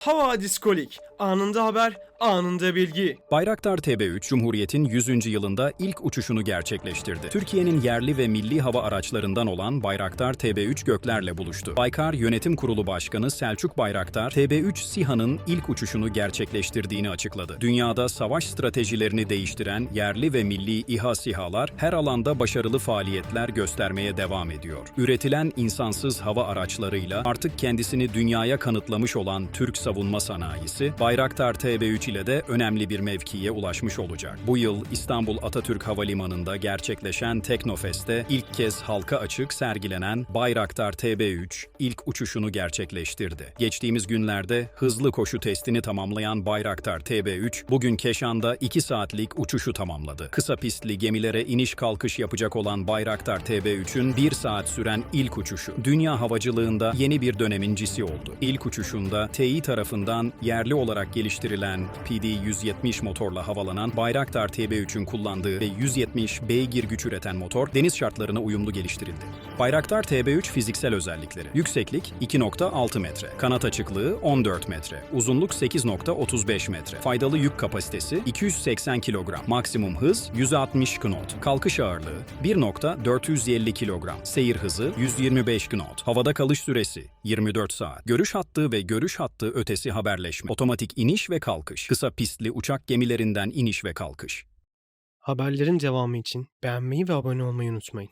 Hava Diskolik. Anında haber, anında bilgi. Bayraktar TB3, Cumhuriyet'in 100. yılında ilk uçuşunu gerçekleştirdi. Türkiye'nin yerli ve milli hava araçlarından olan Bayraktar TB3 göklerle buluştu. Baykar Yönetim Kurulu Başkanı Selçuk Bayraktar, TB3 SİHA'nın ilk uçuşunu gerçekleştirdiğini açıkladı. Dünyada savaş stratejilerini değiştiren yerli ve milli İHA SİHA'lar her alanda başarılı faaliyetler göstermeye devam ediyor. Üretilen insansız hava araçlarıyla artık kendisini dünyaya kanıtlamış olan Türk savunma sanayisi, Bayraktar TB3 ile de önemli bir mevkiye ulaşmış olacak. Bu yıl İstanbul Atatürk Havalimanı'nda gerçekleşen Teknofest'te ilk kez halka açık sergilenen Bayraktar TB3 ilk uçuşunu gerçekleştirdi. Geçtiğimiz günlerde hızlı koşu testini tamamlayan Bayraktar TB3 bugün Keşan'da 2 saatlik uçuşu tamamladı. Kısa pistli gemilere iniş kalkış yapacak olan Bayraktar TB3'ün 1 saat süren ilk uçuşu dünya havacılığında yeni bir dönemin oldu. İlk uçuşunda Tİ tarafından yerli olarak geliştirilen PD-170 motorla havalanan Bayraktar TB3'ün kullandığı ve 170 beygir güç üreten motor deniz şartlarına uyumlu geliştirildi. Bayraktar TB3 fiziksel özellikleri. Yükseklik 2.6 metre, kanat açıklığı 14 metre, uzunluk 8.35 metre, faydalı yük kapasitesi 280 kilogram, maksimum hız 160 knot, kalkış ağırlığı 1.450 kilogram, seyir hızı 125 knot, havada kalış süresi 24 saat, görüş hattı ve görüş hattı ötesi haberleşme, otomatik iniş ve kalkış, kısa pistli uçak gemilerinden iniş ve kalkış. Haberlerin devamı için beğenmeyi ve abone olmayı unutmayın.